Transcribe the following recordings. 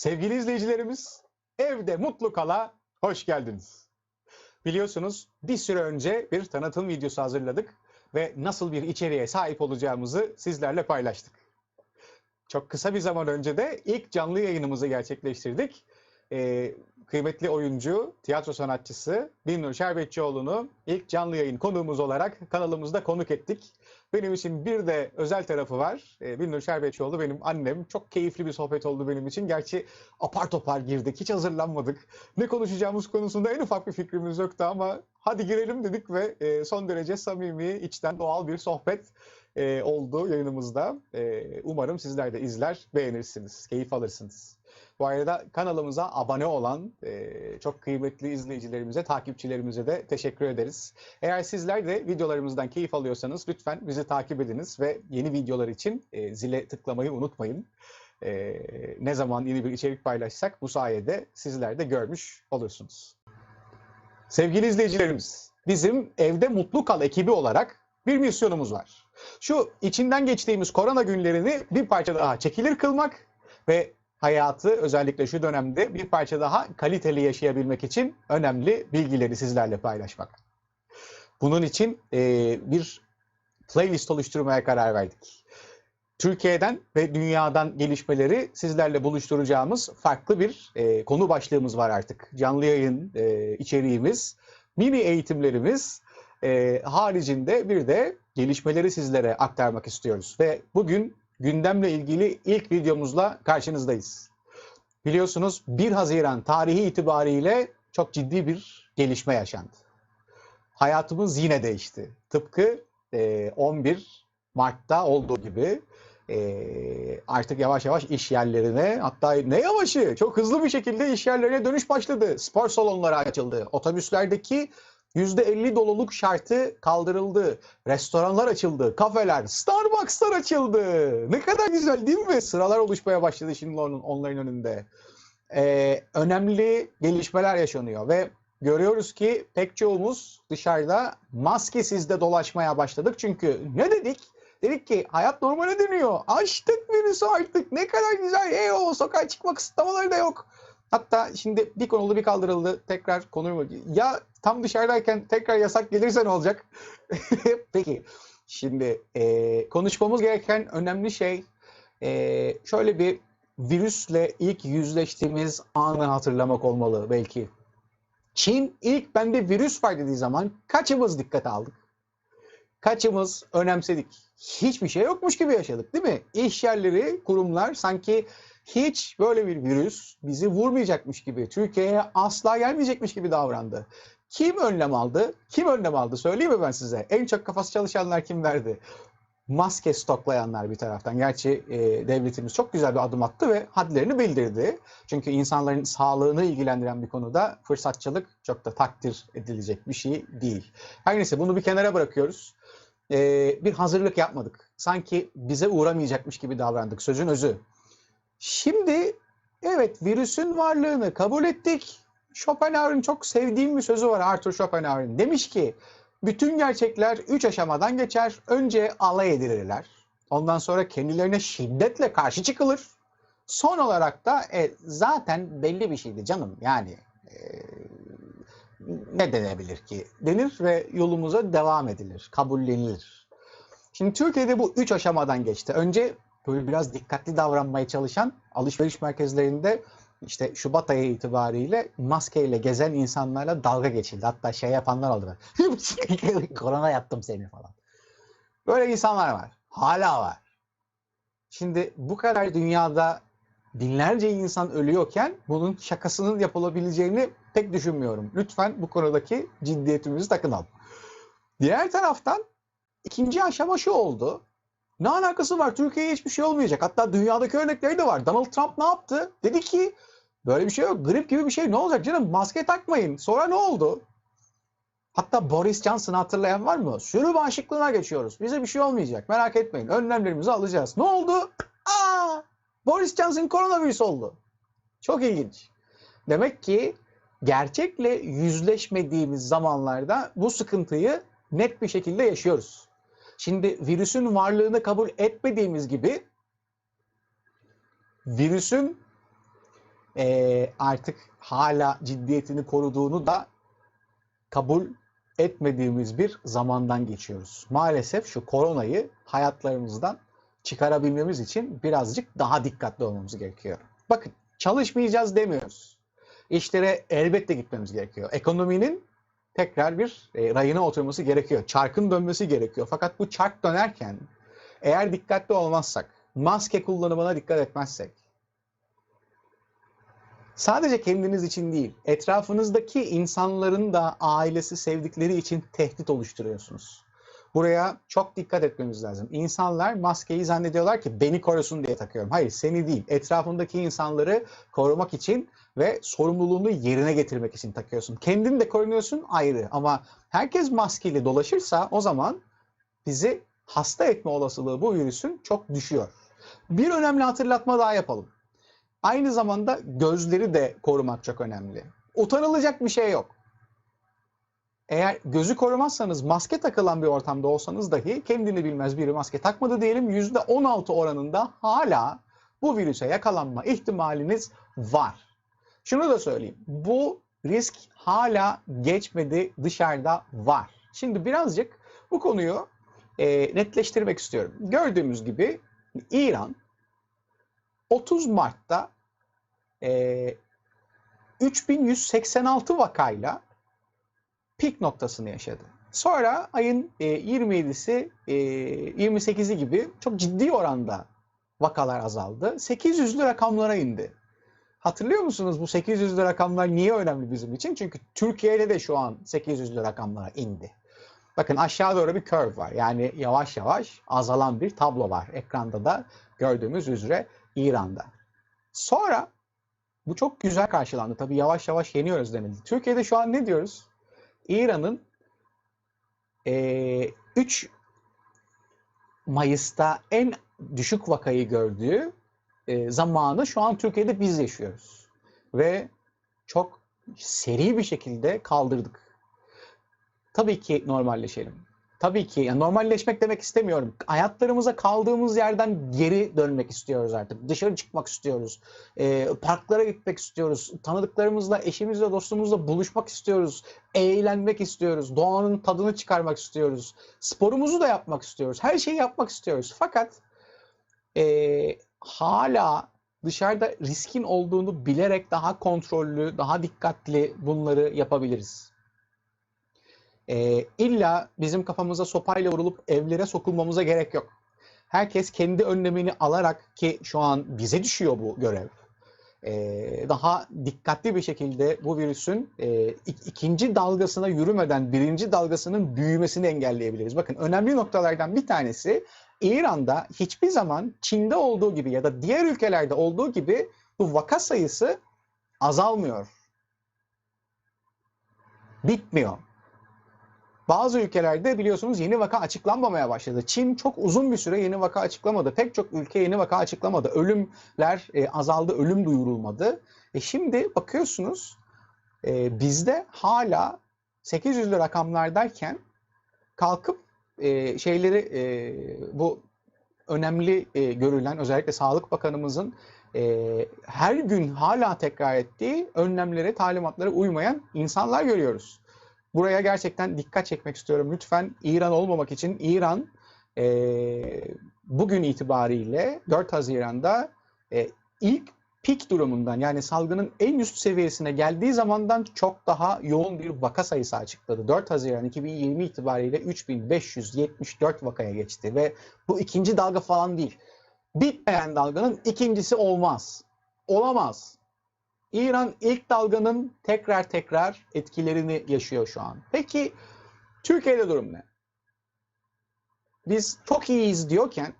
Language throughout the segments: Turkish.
Sevgili izleyicilerimiz, evde mutlu kala hoş geldiniz. Biliyorsunuz bir süre önce bir tanıtım videosu hazırladık ve nasıl bir içeriğe sahip olacağımızı sizlerle paylaştık. Çok kısa bir zaman önce de ilk canlı yayınımızı gerçekleştirdik. Ee, kıymetli oyuncu, tiyatro sanatçısı Binnur Şerbetçioğlu'nu ilk canlı yayın konuğumuz olarak kanalımızda konuk ettik. Benim için bir de özel tarafı var. Ee, Binnur Şerbetçioğlu benim annem. Çok keyifli bir sohbet oldu benim için. Gerçi apar topar girdik, hiç hazırlanmadık. Ne konuşacağımız konusunda en ufak bir fikrimiz yoktu ama hadi girelim dedik ve e, son derece samimi, içten, doğal bir sohbet e, oldu yayınımızda. E, umarım sizler de izler, beğenirsiniz, keyif alırsınız. Bu arada kanalımıza abone olan e, çok kıymetli izleyicilerimize, takipçilerimize de teşekkür ederiz. Eğer sizler de videolarımızdan keyif alıyorsanız lütfen bizi takip ediniz ve yeni videolar için e, zile tıklamayı unutmayın. E, ne zaman yeni bir içerik paylaşsak bu sayede sizler de görmüş olursunuz. Sevgili izleyicilerimiz, bizim Evde Mutlu Kal ekibi olarak bir misyonumuz var. Şu içinden geçtiğimiz korona günlerini bir parça daha çekilir kılmak ve hayatı özellikle şu dönemde bir parça daha kaliteli yaşayabilmek için önemli bilgileri sizlerle paylaşmak. Bunun için e, bir playlist oluşturmaya karar verdik. Türkiye'den ve dünyadan gelişmeleri sizlerle buluşturacağımız farklı bir e, konu başlığımız var artık. Canlı yayın e, içeriğimiz, mini eğitimlerimiz e, haricinde bir de gelişmeleri sizlere aktarmak istiyoruz. Ve bugün gündemle ilgili ilk videomuzla karşınızdayız. Biliyorsunuz 1 Haziran tarihi itibariyle çok ciddi bir gelişme yaşandı. Hayatımız yine değişti. Tıpkı e, 11 Mart'ta olduğu gibi e, artık yavaş yavaş iş yerlerine hatta ne yavaşı çok hızlı bir şekilde iş yerlerine dönüş başladı. Spor salonları açıldı. Otobüslerdeki %50 doluluk şartı kaldırıldı. Restoranlar açıldı, kafeler, Starbucks'lar açıldı. Ne kadar güzel değil mi? Sıralar oluşmaya başladı şimdi onun, onların önünde. Ee, önemli gelişmeler yaşanıyor ve görüyoruz ki pek çoğumuz dışarıda maskesiz de dolaşmaya başladık. Çünkü ne dedik? Dedik ki hayat normale dönüyor. Açtık virüsü artık. Ne kadar güzel. Ey o sokağa çıkma kısıtlamaları da yok. Hatta şimdi bir konulu bir kaldırıldı. Tekrar konuyu ya tam dışarıdayken tekrar yasak gelirse ne olacak? Peki şimdi e, konuşmamız gereken önemli şey e, şöyle bir virüsle ilk yüzleştiğimiz anı hatırlamak olmalı belki. Çin ilk bende virüs var dediği zaman kaçımız dikkat aldık? Kaçımız önemsedik? Hiçbir şey yokmuş gibi yaşadık değil mi? İş yerleri, kurumlar sanki hiç böyle bir virüs bizi vurmayacakmış gibi, Türkiye'ye asla gelmeyecekmiş gibi davrandı. Kim önlem aldı? Kim önlem aldı? Söyleyeyim mi ben size? En çok kafası çalışanlar kimlerdi? Maske stoklayanlar bir taraftan. Gerçi e, devletimiz çok güzel bir adım attı ve hadlerini bildirdi. Çünkü insanların sağlığını ilgilendiren bir konuda fırsatçılık çok da takdir edilecek bir şey değil. Her neyse bunu bir kenara bırakıyoruz. E, bir hazırlık yapmadık. Sanki bize uğramayacakmış gibi davrandık. Sözün özü. Şimdi evet virüsün varlığını kabul ettik. Schopenhauer'ın çok sevdiğim bir sözü var Arthur Schopenhauer'ın. Demiş ki bütün gerçekler üç aşamadan geçer. Önce alay edilirler. Ondan sonra kendilerine şiddetle karşı çıkılır. Son olarak da e, zaten belli bir şeydi canım. Yani e, ne denebilir ki denir ve yolumuza devam edilir, kabullenilir. Şimdi Türkiye'de bu üç aşamadan geçti. Önce böyle biraz dikkatli davranmaya çalışan alışveriş merkezlerinde işte Şubat ayı itibariyle maskeyle gezen insanlarla dalga geçildi. Hatta şey yapanlar oldu. Korona yaptım seni falan. Böyle insanlar var. Hala var. Şimdi bu kadar dünyada binlerce insan ölüyorken bunun şakasının yapılabileceğini pek düşünmüyorum. Lütfen bu konudaki ciddiyetimizi takınalım. Diğer taraftan ikinci aşama şu oldu. Ne alakası var? Türkiye'ye hiçbir şey olmayacak. Hatta dünyadaki örnekleri de var. Donald Trump ne yaptı? Dedi ki böyle bir şey yok. Grip gibi bir şey ne olacak canım? Maske takmayın. Sonra ne oldu? Hatta Boris Johnson'ı hatırlayan var mı? Sürü bağışıklığına geçiyoruz. Bize bir şey olmayacak. Merak etmeyin. Önlemlerimizi alacağız. Ne oldu? Aa! Boris Johnson koronavirüs oldu. Çok ilginç. Demek ki gerçekle yüzleşmediğimiz zamanlarda bu sıkıntıyı net bir şekilde yaşıyoruz. Şimdi virüsün varlığını kabul etmediğimiz gibi virüsün e, artık hala ciddiyetini koruduğunu da kabul etmediğimiz bir zamandan geçiyoruz. Maalesef şu koronayı hayatlarımızdan çıkarabilmemiz için birazcık daha dikkatli olmamız gerekiyor. Bakın çalışmayacağız demiyoruz. İşlere elbette gitmemiz gerekiyor. Ekonominin tekrar bir e, rayına oturması gerekiyor. Çarkın dönmesi gerekiyor. Fakat bu çark dönerken eğer dikkatli olmazsak, maske kullanımına dikkat etmezsek, sadece kendiniz için değil, etrafınızdaki insanların da ailesi, sevdikleri için tehdit oluşturuyorsunuz. Buraya çok dikkat etmemiz lazım. İnsanlar maskeyi zannediyorlar ki beni korusun diye takıyorum. Hayır seni değil. Etrafındaki insanları korumak için ve sorumluluğunu yerine getirmek için takıyorsun. Kendin de korunuyorsun ayrı ama herkes maskeli dolaşırsa o zaman bizi hasta etme olasılığı bu virüsün çok düşüyor. Bir önemli hatırlatma daha yapalım. Aynı zamanda gözleri de korumak çok önemli. Utanılacak bir şey yok. Eğer gözü korumazsanız maske takılan bir ortamda olsanız dahi kendini bilmez biri maske takmadı diyelim %16 oranında hala bu virüse yakalanma ihtimaliniz var. Şunu da söyleyeyim. Bu risk hala geçmedi dışarıda var. Şimdi birazcık bu konuyu e, netleştirmek istiyorum. Gördüğümüz gibi İran 30 Mart'ta e, 3186 vakayla pik noktasını yaşadı. Sonra ayın e, 27'si, e, 28'i gibi çok ciddi oranda vakalar azaldı. 800'lü rakamlara indi. Hatırlıyor musunuz bu 800'lü rakamlar niye önemli bizim için? Çünkü Türkiye'de de şu an 800'lü rakamlara indi. Bakın aşağı doğru bir curve var. Yani yavaş yavaş azalan bir tablo var. Ekranda da gördüğümüz üzere İran'da. Sonra bu çok güzel karşılandı. Tabii yavaş yavaş yeniyoruz denildi. Türkiye'de şu an ne diyoruz? İran'ın e, 3 Mayıs'ta en düşük vakayı gördüğü e, zamanı şu an Türkiye'de biz yaşıyoruz. Ve çok seri bir şekilde kaldırdık. Tabii ki normalleşelim. Tabii ki yani normalleşmek demek istemiyorum. Hayatlarımıza kaldığımız yerden geri dönmek istiyoruz artık. Dışarı çıkmak istiyoruz. E, parklara gitmek istiyoruz. Tanıdıklarımızla, eşimizle, dostumuzla buluşmak istiyoruz. Eğlenmek istiyoruz. Doğanın tadını çıkarmak istiyoruz. Sporumuzu da yapmak istiyoruz. Her şeyi yapmak istiyoruz. Fakat e, hala dışarıda riskin olduğunu bilerek daha kontrollü, daha dikkatli bunları yapabiliriz. E, illa bizim kafamıza sopayla vurulup evlere sokulmamıza gerek yok. Herkes kendi önlemini alarak ki şu an bize düşüyor bu görev. E, daha dikkatli bir şekilde bu virüsün e, ikinci dalgasına yürümeden birinci dalgasının büyümesini engelleyebiliriz. Bakın önemli noktalardan bir tanesi İran'da hiçbir zaman Çin'de olduğu gibi ya da diğer ülkelerde olduğu gibi bu vaka sayısı azalmıyor. Bitmiyor. Bazı ülkelerde biliyorsunuz yeni vaka açıklanmamaya başladı. Çin çok uzun bir süre yeni vaka açıklamadı. Pek çok ülke yeni vaka açıklamadı. Ölümler e, azaldı, ölüm duyurulmadı. E şimdi bakıyorsunuz e, bizde hala 800'lü rakamlardayken kalkıp e, şeyleri e, bu önemli e, görülen özellikle Sağlık Bakanımızın e, her gün hala tekrar ettiği önlemlere, talimatlara uymayan insanlar görüyoruz. Buraya gerçekten dikkat çekmek istiyorum. Lütfen İran olmamak için İran e, bugün itibariyle 4 Haziran'da e, ilk pik durumundan yani salgının en üst seviyesine geldiği zamandan çok daha yoğun bir vaka sayısı açıkladı. 4 Haziran 2020 itibariyle 3574 vakaya geçti ve bu ikinci dalga falan değil. Bitmeyen dalganın ikincisi olmaz. Olamaz. İran ilk dalganın tekrar tekrar etkilerini yaşıyor şu an. Peki Türkiye'de durum ne? Biz çok iyiyiz diyorken,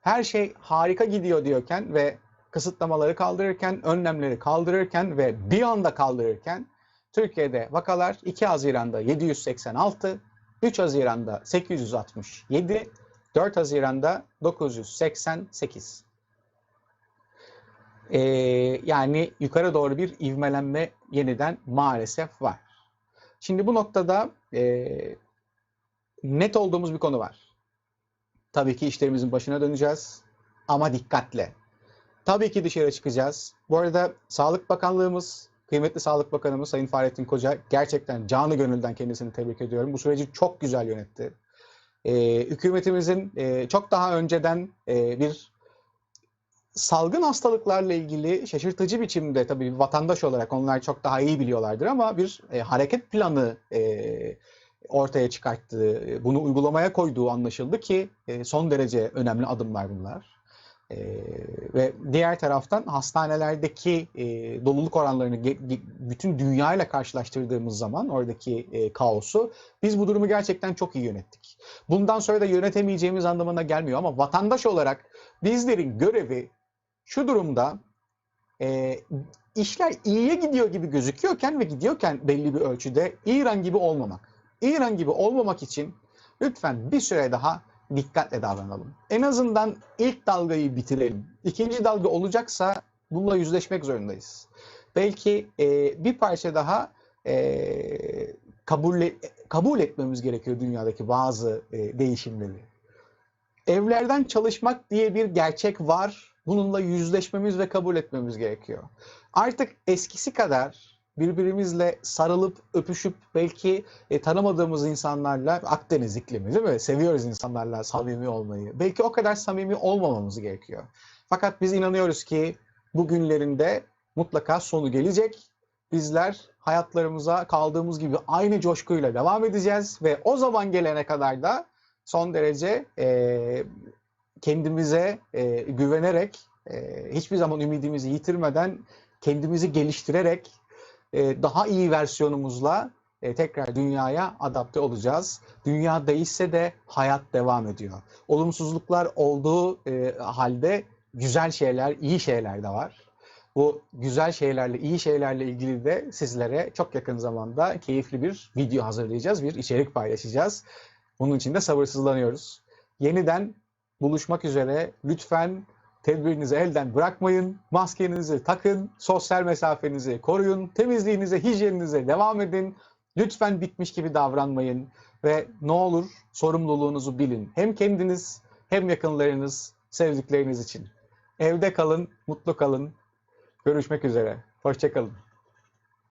her şey harika gidiyor diyorken ve kısıtlamaları kaldırırken, önlemleri kaldırırken ve bir anda kaldırırken Türkiye'de vakalar 2 Haziran'da 786, 3 Haziran'da 867, 4 Haziran'da 988. Ee, yani yukarı doğru bir ivmelenme yeniden maalesef var. Şimdi bu noktada e, net olduğumuz bir konu var. Tabii ki işlerimizin başına döneceğiz ama dikkatle. Tabii ki dışarı çıkacağız. Bu arada Sağlık Bakanlığımız, kıymetli Sağlık Bakanımız Sayın Fahrettin Koca gerçekten canı gönülden kendisini tebrik ediyorum. Bu süreci çok güzel yönetti. Ee, hükümetimizin e, çok daha önceden e, bir salgın hastalıklarla ilgili şaşırtıcı biçimde tabii vatandaş olarak onlar çok daha iyi biliyorlardır ama bir e, hareket planı e, ortaya çıkarttığı, e, bunu uygulamaya koyduğu anlaşıldı ki e, son derece önemli adımlar bunlar. E, ve diğer taraftan hastanelerdeki e, doluluk oranlarını bütün dünya ile karşılaştırdığımız zaman oradaki e, kaosu biz bu durumu gerçekten çok iyi yönettik. Bundan sonra da yönetemeyeceğimiz anlamına gelmiyor ama vatandaş olarak bizlerin görevi şu durumda e, işler iyiye gidiyor gibi gözüküyorken ve gidiyorken belli bir ölçüde İran gibi olmamak. İran gibi olmamak için lütfen bir süre daha dikkatle davranalım. En azından ilk dalgayı bitirelim. İkinci dalga olacaksa bununla yüzleşmek zorundayız. Belki e, bir parça daha e, kabul kabul etmemiz gerekiyor dünyadaki bazı e, değişimleri. Evlerden çalışmak diye bir gerçek var. Bununla yüzleşmemiz ve kabul etmemiz gerekiyor. Artık eskisi kadar birbirimizle sarılıp öpüşüp belki e, tanımadığımız insanlarla Akdeniz iklimi değil mi? Seviyoruz insanlarla samimi olmayı. Belki o kadar samimi olmamamız gerekiyor. Fakat biz inanıyoruz ki bugünlerinde mutlaka sonu gelecek. Bizler hayatlarımıza kaldığımız gibi aynı coşkuyla devam edeceğiz ve o zaman gelene kadar da son derece e, kendimize e, güvenerek, e, hiçbir zaman ümidimizi yitirmeden, kendimizi geliştirerek e, daha iyi versiyonumuzla e, tekrar dünyaya adapte olacağız. Dünya değişse de hayat devam ediyor. Olumsuzluklar olduğu e, halde güzel şeyler, iyi şeyler de var. Bu güzel şeylerle, iyi şeylerle ilgili de sizlere çok yakın zamanda keyifli bir video hazırlayacağız, bir içerik paylaşacağız. Bunun için de sabırsızlanıyoruz. Yeniden buluşmak üzere. Lütfen tedbirinizi elden bırakmayın. Maskenizi takın. Sosyal mesafenizi koruyun. Temizliğinize, hijyeninize devam edin. Lütfen bitmiş gibi davranmayın. Ve ne olur sorumluluğunuzu bilin. Hem kendiniz hem yakınlarınız, sevdikleriniz için. Evde kalın, mutlu kalın. Görüşmek üzere. Hoşçakalın.